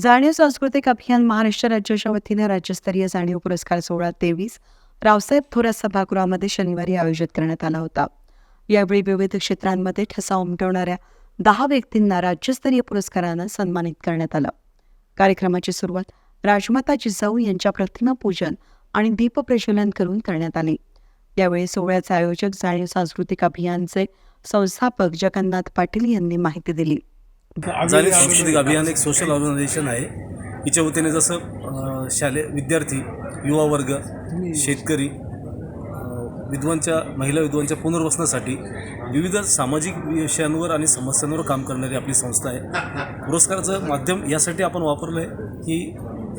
जाणीव सांस्कृतिक अभियान महाराष्ट्र राज्याच्या वतीने राज्यस्तरीय जाणीव पुरस्कार सोहळा तेवीस रावसाहेब थोरात सभागृहामध्ये शनिवारी आयोजित करण्यात आला होता. यावेळी विविध क्षेत्रांमध्ये ठसा उमटवणाऱ्या दहा व्यक्तींना राज्यस्तरीय पुरस्कारानं सन्मानित करण्यात आलं. कार्यक्रमाची सुरुवात राजमाता जिजाऊ यांच्या प्रतिमा पूजन आणि दीपप्रज्वलन करून करण्यात आली. यावेळी सोहळ्याचे आयोजक जाणीव सांस्कृतिक अभियानचे संस्थापक जगन्नाथ पाटील यांनी माहिती दिली. जाणीव सांस्कृतिक अभियान एक सोशल ऑर्गनायझेशन आहे. हिच्या वतीने जसं शालेय विद्यार्थी युवा वर्ग शेतकरी विद्वांच्या महिला विद्वांच्या पुनर्वसनासाठी विविध सामाजिक विषयांवर आणि समस्यांवर काम करणारी आपली संस्था आहे. पुरस्काराचं माध्यम यासाठी आपण वापरलं आहे की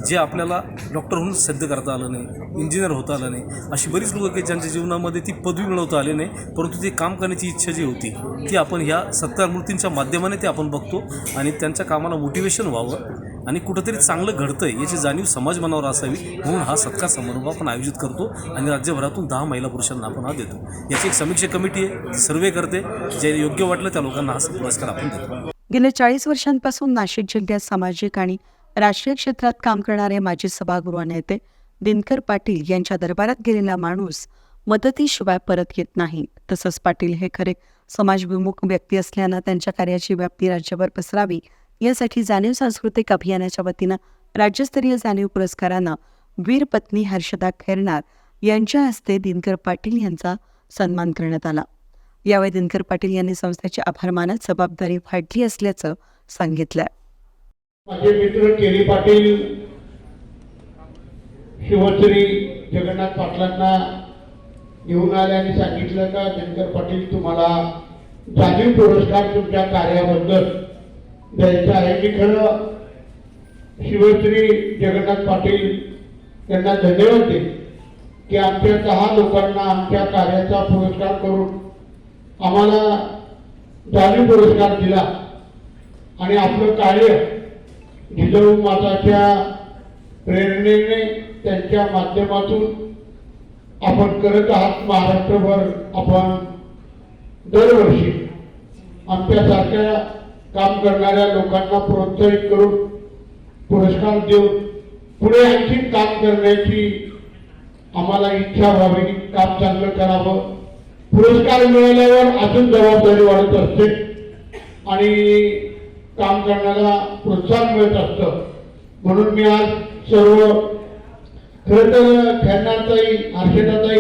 जे आपल्याला डॉक्टर होऊन सिद्ध करता आलं नाही इंजिनियर होता आलं नाही अशी बरीच लोकं की ज्यांच्या जीवनामध्ये ती पदवी मिळवता आली नाही परंतु ती काम करण्याची इच्छा जी होती ती आपण ह्या सत्कार मूर्तींच्या माध्यमाने ते आपण बघतो आणि त्यांच्या कामाला मोटिवेशन व्हावं आणि कुठंतरी चांगलं घडतं आहे याची जाणीव समाज मनावर असावी म्हणून हा सत्कार समारंभ आपण आयोजित करतो आणि राज्यभरातून दहा महिला पुरुषांना आपण हा देतो. याची एक समीक्षा कमिटी आहे सर्वे करते जे योग्य वाटलं त्या लोकांना हा पुरस्कार आपण देतो. गेल्या चाळीस वर्षांपासून नाशिक जिल्ह्यात सामाजिक आणि राष्ट्रीय क्षेत्रात काम करणारे माजी सभागृह नेते दिनकर पाटील यांच्या दरबारात गेलेला माणूस मदतीशिवाय परत येत नाही. तसंच पाटील हे खरे समाजविमुख व्यक्ती असल्यानं त्यांच्या कार्याची व्याप्ती राज्यभर पसरावी यासाठी जाणीव सांस्कृतिक अभियानाच्या वतीनं राज्यस्तरीय जाणीव पुरस्कारानं वीरपत्नी हर्षदा खैरनार यांच्या हस्ते दिनकर पाटील यांचा सन्मान करण्यात आला. यावेळी दिनकर पाटील यांनी संस्थेचे आभार मानत जबाबदारी वाढली असल्याचं सांगितलं माझे मित्र केरी पाटील शिवश्री जगन्नाथ पाटलांना येऊन आले आणि सांगितलं का शंकर पाटील तुम्हाला जाणीव पुरस्कार तुमच्या कार्याबद्दल द्यायचा आहे. की खरं शिवश्री जगन्नाथ पाटील यांना धन्यवाद देईन की आमच्या दहा लोकांना आमच्या कार्याचा पुरस्कार करून आम्हाला जाणीव पुरस्कार दिला आणि आपलं कार्य जिजाऊ माताच्या प्रेरणेने त्यांच्या माध्यमातून आपण करत आहात. महाराष्ट्रभर आपण दरवर्षी आमच्यासारख्या काम करणाऱ्या लोकांना प्रोत्साहित करून पुरस्कार देऊन पुढे आणखी काम करण्याची आम्हाला इच्छा व्हावी काम चांगलं करावं. पुरस्कार मिळाल्यावर अजून जबाबदारी वाढत असते. आणि काम करण्याला प्रोत्साहन मिळत असतं. म्हणून मी आज सर्व खरं तर खैरनाताई हर्षदाताई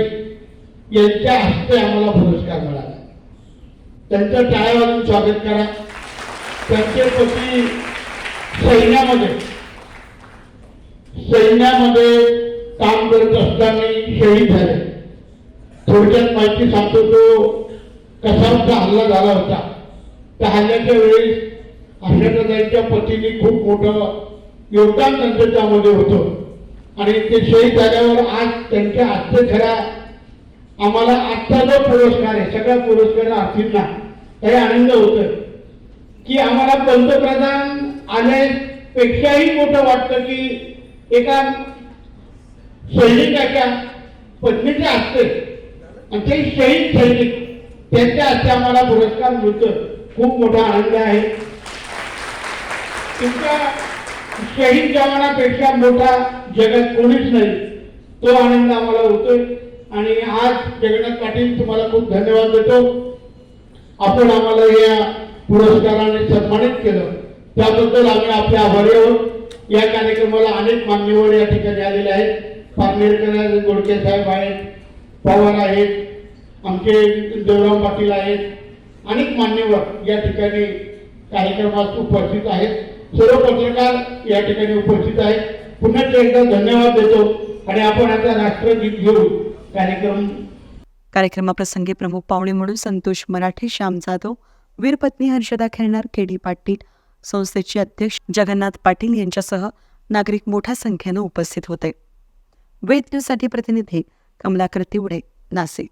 यांच्या हस्ते आम्हाला पुरस्कार मिळाला. त्यांचं टाळेवाजून स्वागत करा. त्यांचे पती सैन्यामध्ये सैन्यामध्ये काम करत असताना शहीद झाले. थोडक्यात माहिती सांगतो तो कसा हल्ला झाला होता. त्या हल्ल्याच्या वेळेस आशाताईच्या पतीने खूप मोठं योगदान त्यांचं त्यामध्ये होतं. आणि ते शहीद झाल्यावर आज त्यांच्या हस्ते खऱ्या आम्हाला आजचा जो पुरस्कार आहे सगळ्या पुरस्कार अर्थींना काही आनंद होतोय. की आम्हाला पंतप्रधान आल्यापेक्षाही मोठं वाटतं की एका सैनिकाच्या पत्नीचे असते आणि ते शहीद सैनिक त्यांच्या हस्ते आम्हाला पुरस्कार मिळतो खूप मोठा आनंद आहे. तुमच्या शहीद जवानापेक्षा मोठा जगात कोणीच नाही. तो आनंद आम्हाला होतोय. आणि आज जगन्नाथ पाटील तुम्हाला खूप धन्यवाद देतो. आपण आम्हाला या पुरस्काराने सन्मानित केलं. त्याबद्दल आम्ही आपले आभारी आहोत. या कार्यक्रमाला अनेक मान्यवर या ठिकाणी आलेले आहेत. पारनेरकर गोडके साहेब आहेत पवार आहेत आमचे देवराव पाटील आहेत. अनेक मान्यवर या ठिकाणी कार्यक्रमात उपस्थित आहेत. सर्व पत्रकार या ठिकाणी उपस्थित आहेत पुन्हा एकदा धन्यवाद देतो आणि आपण आता राष्ट्रगीत घेऊ. कार्यक्रम कार्यक्रमाप्रसंगी प्रमुख पाहुणे म्हणून संतोष मराठे श्याम जाधव वीरपत्नी हर्षदा खेळणार के डी पाटील संस्थेचे अध्यक्ष जगन्नाथ पाटील यांच्यासह नागरिक मोठ्या संख्येनं उपस्थित होते. वेद न्यूजसाठी प्रतिनिधी कमलाकर तिवडे नाशिक.